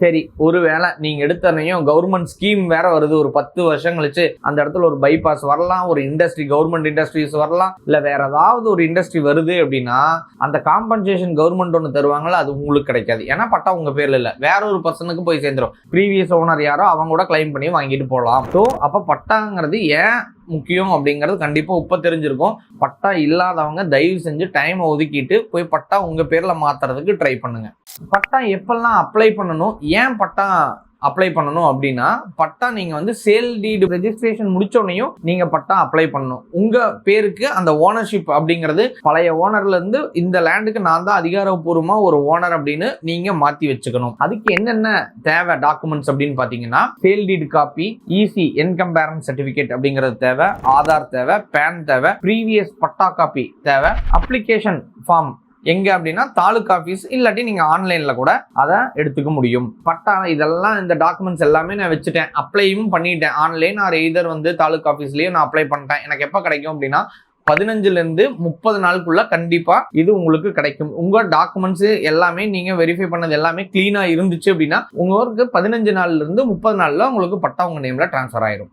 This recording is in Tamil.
சரி ஒருவேளை நீங்க எடுத்தனையும் கவர்மெண்ட் ஸ்கீம் வேற வருது. ஒரு பத்து வருஷம் கழிச்சு அந்த இடத்துல ஒரு பைபாஸ் வரலாம் ஒரு இண்டஸ்ட்ரி கவர்மெண்ட் இண்டஸ்ட்ரீஸ் வரலாம். இல்ல வேற ஏதாவது ஒரு இண்டஸ்ட்ரி வருது அப்படின்னா அந்த காம்பன்சேஷன் கவர்மெண்ட் ஒன்று தருவாங்களா அது உங்களுக்கு கிடைக்காது. ஏன்னா பட்டா உங்க பேர்ல இல்ல. வேற ஒரு பர்சனுக்கு போய் சேர்ந்துரும். ப்ரீவியஸ் ஓனர் யாரோ அவங்க கூட கிளைம் பண்ணி வாங்கிட்டு போகலாம். ஸோ அப்போ பட்டாங்கிறது ஏன் முக்கியம் அப்படிங்கிறது கண்டிப்பாக உப்ப தெரிஞ்சிருக்கும். பட்டா இல்லாதவங்க தயவு செஞ்சு டைம் ஒதுக்கிட்டு போய் பட்டா உங்கள் பேரில் மாற்றுறதுக்கு ட்ரை பண்ணுங்கள் பட்டா எப்பெல்லாம் அப்ளை பண்ணணும்? ஏன் பட்டா அப்ளை பண்ணணும் அப்படின்னா பட்டா நீங்கள் வந்து சேல் டீடு ரெஜிஸ்ட்ரேஷன் முடிச்சோடனையும் நீங்கள் பட்டா அப்ளை பண்ணணும். உங்கள் பேருக்கு அந்த ஓனர்ஷிப் அப்படிங்கிறது பழைய ஓனர்லேருந்து இந்த லேண்டுக்கு நான் தான் அதிகாரப்பூர்வமாக ஒரு ஓனர் அப்படின்னு நீங்கள் மாற்றி வச்சுக்கணும். அதுக்கு என்னென்ன தேவை டாக்குமெண்ட்ஸ் அப்படின்னு பார்த்தீங்கன்னா sale deed copy EC income parent அப்படிங்கிறது தேவை ஆதார் தேவை பேன் தேவை ப்ரீவியஸ் பட்டா காப்பி தேவை அப்ளிகேஷன் ஃபார்ம் எங்க அப்படின்னா தாலுக்கா ஆஃபீஸ் இல்லாட்டி நீங்க ஆன்லைன்ல கூட அதை எடுத்துக்க முடியும். பட்டா இதெல்லாம் இந்த டாக்குமெண்ட்ஸ் எல்லாமே நான் வச்சுட்டேன். அப்ளையும் பண்ணிட்டேன். ஆன்லைன் ஆர் எய்தர் வந்து தாலுக்கா ஆஃபீஸ்லயும் நான் அப்ளை பண்ணிட்டேன். எனக்கு எப்போ கிடைக்கும் அப்படின்னா பதினஞ்சுல இருந்து முப்பது நாளுக்குள்ள கண்டிப்பா இது உங்களுக்கு கிடைக்கும். உங்க டாக்குமெண்ட்ஸ் எல்லாமே நீங்க வெரிஃபை பண்ணது எல்லாமே கிளீனா இருந்துச்சு அப்படின்னா உங்களுக்கு பதினஞ்சு நாள்ல இருந்து முப்பது நாள்ல உங்களுக்கு பட்டா உங்க நேம்ல டிரான்ஸ்ஃபர் ஆயிரும்.